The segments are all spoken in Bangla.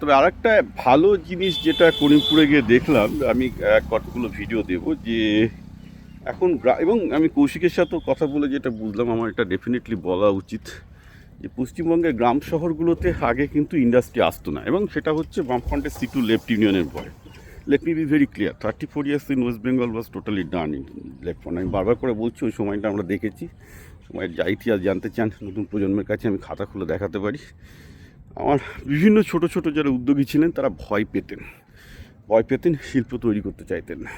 তবে আরেকটা ভালো জিনিস যেটা করিমপুরে গিয়ে দেখলাম, আমি কতগুলো ভিডিও দেব যে এখন এবং আমি কৌশিকের সাথেও কথা বলে যেটা বুঝলাম, আমার এটা ডেফিনেটলি বলা উচিত যে পশ্চিমবঙ্গের গ্রাম শহরগুলোতে আগে কিন্তু ইন্ডাস্ট্রি আসতো না এবং সেটা হচ্ছে বামফ্রন্টের সি টু লেফট ইউনিয়নের পরে let me be very clear thirty four years in West Bengal was totally done in left front আমি বারবার করে বলছি, ওই সময়টা আমরা দেখেছি। সময়ের যা ইতিহাস জানতে চান, নতুন প্রজন্মের কাছে আমি খাতা খুলে দেখাতে পারি। আমার বিভিন্ন ছোট ছোট যারা উদ্যোগী ছিলেন, তারা ভয় পেতেন। ভয় পেতেন, শিল্প তৈরি করতে চাইতেন না।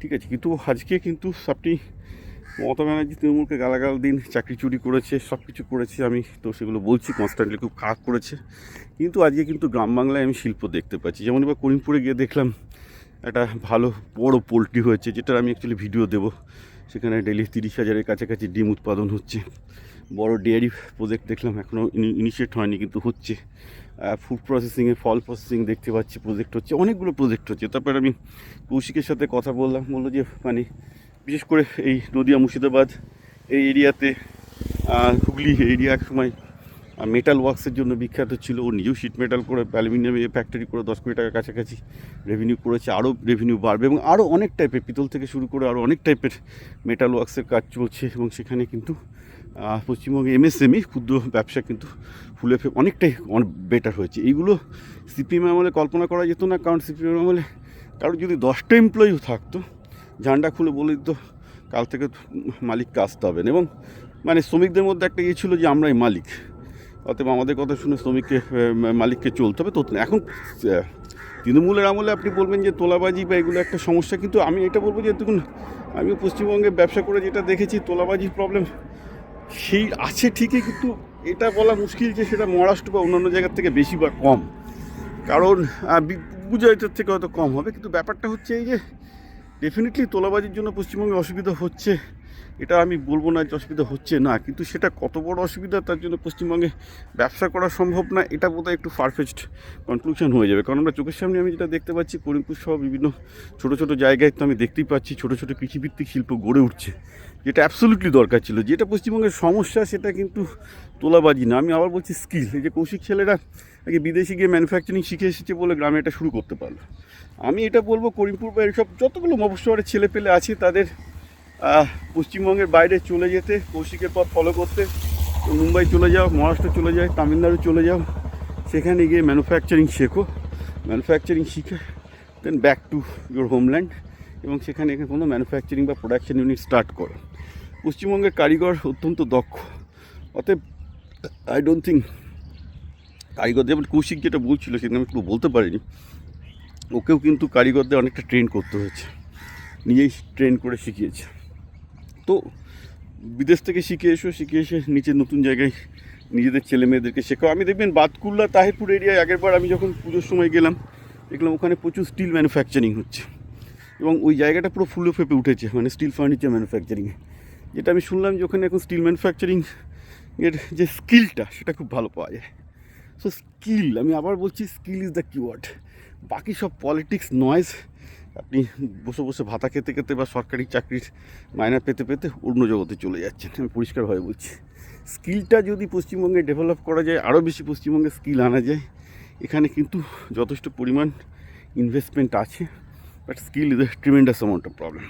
ঠিক আছে, কিন্তু আজকে কিন্তু আপনি মমতা ব্যানার্জি, তৃণমূলকে গালাগাল দিন, চাকরি চুরি করেছে সব কিছু করেছে, আমি তো সেগুলো বলছি কনস্ট্যান্টলি খুব খারাপ করেছে। কিন্তু আজকে কিন্তু গ্রাম বাংলায় আমি শিল্প দেখতে পাচ্ছি। যেমন এবার করিমপুরে গিয়ে দেখলাম, একটা ভালো বড় পোলট্রি হয়েছে, যেটার আমি অ্যাকচুয়ালি ভিডিও দেবো। সেখানে ডেলি তিরিশ হাজারের কাছাকাছি ডিম উৎপাদন হচ্ছে। বড় ডেয়ারি প্রজেক্ট দেখলাম এখনও ইনিশিয়েট হয়নি, কিন্তু হচ্ছে। ফুড প্রসেসিংয়ে ফল প্রসেসিং দেখতে পাচ্ছি প্রজেক্ট হচ্ছে, অনেকগুলো প্রজেক্ট হচ্ছে। তারপরে আমি কৌশিকের সাথে কথা বললাম, বলল যে মানে বিশেষ করে এই নদিয়া মুর্শিদাবাদ এই এরিয়াতে হুগলি এরিয়া এক সময় মেটাল ওয়ার্কসের জন্য বিখ্যাত ছিল। ও নিজেও শিট মেটাল করে অ্যালুমিনিয়াম ফ্যাক্টরি করে দশ কোটি টাকার কাছাকাছি রেভিনিউ করেছে আরও রেভিনিউ বাড়বে এবং আরও অনেক টাইপের পিতল থেকে শুরু করে আরও অনেক টাইপের মেটাল ওয়ার্কসের কাজ চলছে এবং সেখানে কিন্তু পশ্চিমবঙ্গে এমএসএমই, ক্ষুদ্র ব্যবসা কিন্তু ফুলে অনেকটাই অনেক বেটার হয়েছে। এইগুলো সিপিএম আমলে কল্পনা করা যেত না, কারণ সিপিএম আমলে কারও যদি দশটা এমপ্লয়িও থাকতো, ঝান্ডা খুলে বলে দিত, কাল থেকে মালিককে আসতে হবে। এবং মানে শ্রমিকদের মধ্যে একটা ইয়ে ছিল যে, আমরাই মালিক। অতএব আমাদের কথা শুনে শ্রমিককে মালিককে চলতে হবে। তো এখন তৃণমূলের আমলে আপনি বলবেন যে, তোলাবাজি বা এগুলো একটা সমস্যা, কিন্তু আমি এটা বলব যে, দেখুন, আমিও পশ্চিমবঙ্গে ব্যবসা করে যেটা দেখেছি, তোলাবাজির প্রবলেম সেই আছে ঠিকই, কিন্তু এটা বলা মুশকিল যে সেটা মহারাষ্ট্র বা অন্যান্য জায়গার থেকে বেশি বা কম। কারণ বুঝাইটার থেকে হয়তো কম হবে, কিন্তু ব্যাপারটা হচ্ছে এই যে ডেফিনেটলি তোলাবাজির জন্য পশ্চিমবঙ্গে অসুবিধা হচ্ছে। এটা আমি বলব না যে অসুবিধা হচ্ছে না, কিন্তু সেটা কত বড় অসুবিধা তার জন্য পশ্চিমবঙ্গে ব্যবসা করা সম্ভব না, এটা বোধহয় একটু ফারফেস্ট কনক্লুশন হয়ে যাবে। কারণ আমরা চোখের সামনে আমি যেটা দেখতে পাচ্ছি, করিমপুর সহ বিভিন্ন ছোটো ছোটো জায়গায় তো আমি দেখতেই পাচ্ছি ছোটো ছোটো কৃষিভিত্তিক শিল্প গড়ে উঠছে, যেটা অ্যাবসোলিউটলি দরকার ছিল। যেটা পশ্চিমবঙ্গের সমস্যা, সেটা কিন্তু তোলাবাজি না। আমি আবার বলছি স্কিল এই যে কৌশিক ছেলেরা আগে বিদেশে গিয়ে ম্যানুফ্যাকচারিং শিখে এসেছে বলে গ্রামে এটা শুরু করতে পারল। আমি এটা বলব করিমপুর বা এইসব যতগুলো মফস্বরের ছেলে পেলে আছে, তাদের পশ্চিমবঙ্গের বাইরে চলে যেতে, কৌশিকের পথ ফলো করতে মুম্বাই চলে যাও, মহারাষ্ট্র চলে যাও, তামিলনাড়ু চলে যাও, সেখানে গিয়ে ম্যানুফ্যাকচারিং শেখো ম্যানুফ্যাকচারিং শিখে then back to your homeland এবং সেখানে কোনো ম্যানুফ্যাকচারিং বা প্রোডাকশন ইউনিট স্টার্ট করো। পশ্চিমবঙ্গের কারিগর অত্যন্ত দক্ষ, অতএব আই ডোন্ট থিঙ্ক কারিগর যেমন কৌশিক যেটা বলছিল সেটা আমি একটু বলতে পারিনি, ওকেও কিন্তু কারিগরদের অনেকটা ট্রেন করতে হয়েছে, নিজেই ট্রেন করে শিখিয়েছে। তো বিদেশ থেকে শিখে এসো, শিখে এসে নিচে নতুন জায়গায় নিজেদের ছেলে মেয়েদেরকে শেখাও। আমি দেখবেন বাতকুল্লা, তাহিরপুর এরিয়ায় আগেরবার আমি যখন পুজোর সময় গেলাম, দেখলাম ওখানে প্রচুর স্টিল ম্যানুফ্যাকচারিং হচ্ছে। এবং ওই জায়গাটা পুরো ফুলে ফেপে উঠেছে মানে স্টিল ফার্নিচার ম্যানুফ্যাকচারিংয়ে যেটা আমি শুনলাম যে ওখানে এখন স্টিল ম্যানুফ্যাকচারিং এর যে স্কিলটা সেটা খুব ভালো পাওয়া যায়। সো স্কিল আমি আবার বলছি স্কিল ইজ দ্য কিওয়ার্ড বাকি সব পলিটিক্স নয়েজ আপনি বসে বসে ভাতা খেতে খেতে বা সরকারি চাকরির মায়না পেতে পেতে অন্য জগতে চলে যাচ্ছেন, আমি পরিষ্কারভাবে বলছি। স্কিলটা যদি পশ্চিমবঙ্গে ডেভেলপ করা যায় আরও বেশি পশ্চিমবঙ্গে স্কিল আনা যায়, এখানে কিন্তু যথেষ্ট পরিমাণ ইনভেস্টমেন্ট আছে but skill is a tremendous amount of problem